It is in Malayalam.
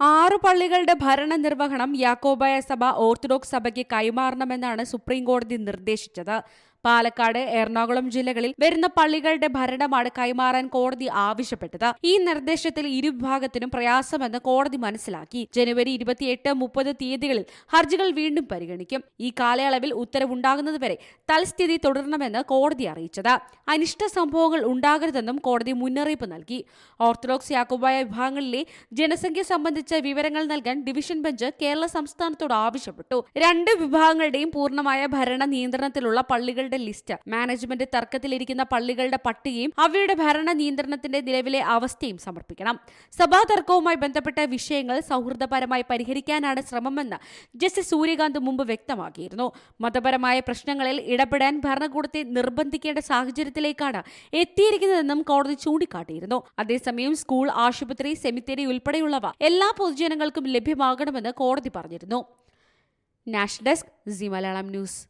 ആറു പള്ളികളുടെ ഭരണനിർവഹണം യാക്കോബായ സഭ ഓർത്തഡോക്സ് സഭയ്ക്ക് കൈമാറണമെന്നാണ് സുപ്രീം കോടതി നിർദ്ദേശിച്ചത്. പാലക്കാട് എറണാകുളം ജില്ലകളിൽ വരുന്ന പള്ളികളുടെ ഭരണമാണ് കൈമാറാൻ കോടതി ആവശ്യപ്പെട്ടത്. ഈ നിർദ്ദേശത്തിൽ ഇരുവിഭാഗത്തിനും പ്രയാസമെന്ന് കോടതി മനസ്സിലാക്കി. ജനുവരി ഇരുപത്തിയെട്ട് മുപ്പത് തീയതികളിൽ ഹർജികൾ വീണ്ടും പരിഗണിക്കും. ഈ കാലയളവിൽ ഉത്തരവുണ്ടാകുന്നതുവരെ തൽസ്ഥിതി തുടരണമെന്ന് കോടതി അറിയിച്ചത്. അനിഷ്ട സംഭവങ്ങൾ ഉണ്ടാകരുതെന്നും കോടതി മുന്നറിയിപ്പ് നൽകി. ഓർത്തഡോക്സ് യാക്കോബായ വിഭാഗങ്ങളിലെ ജനസംഖ്യ സംബന്ധിച്ച വിവരങ്ങൾ നൽകാൻ ഡിവിഷൻ ബെഞ്ച് കേരള സംസ്ഥാനത്തോട് ആവശ്യപ്പെട്ടു. രണ്ട് വിഭാഗങ്ങളുടെയും പൂർണമായ ഭരണ നിയന്ത്രണത്തിലുള്ള പള്ളികളുടെ ലിസ്റ്റ്. മാനേജ്മെന്റ് തർക്കത്തിലിരിക്കുന്ന പള്ളികളുടെ പട്ടികയും അവയുടെ ഭരണ നിയന്ത്രണത്തിന്റെ നിലവിലെ അവസ്ഥയും സമർപ്പിക്കണം. സഭാ തർക്കവുമായി ബന്ധപ്പെട്ട വിഷയങ്ങൾ സൗഹൃദപരമായി പരിഹരിക്കാനാണ് ശ്രമമെന്ന് ജസ്റ്റിസ് സൂര്യകാന്ത് മുമ്പ് വ്യക്തമാക്കിയിരുന്നു. മതപരമായ പ്രശ്നങ്ങളിൽ ഇടപെടാൻ ഭരണകൂടത്തെ നിർബന്ധിക്കേണ്ട സാഹചര്യത്തിലേക്കാണ് എത്തിയിരിക്കുന്നതെന്നും കോടതി ചൂണ്ടിക്കാട്ടിയിരുന്നു. അതേസമയം സ്കൂൾ ആശുപത്രി സെമിത്തേരി ഉൾപ്പെടെയുള്ളവ എല്ലാ പൊതുജനങ്ങൾക്കും ലഭ്യമാകണമെന്ന് കോടതി പറഞ്ഞിരുന്നു. National desk Zee Malayalam news.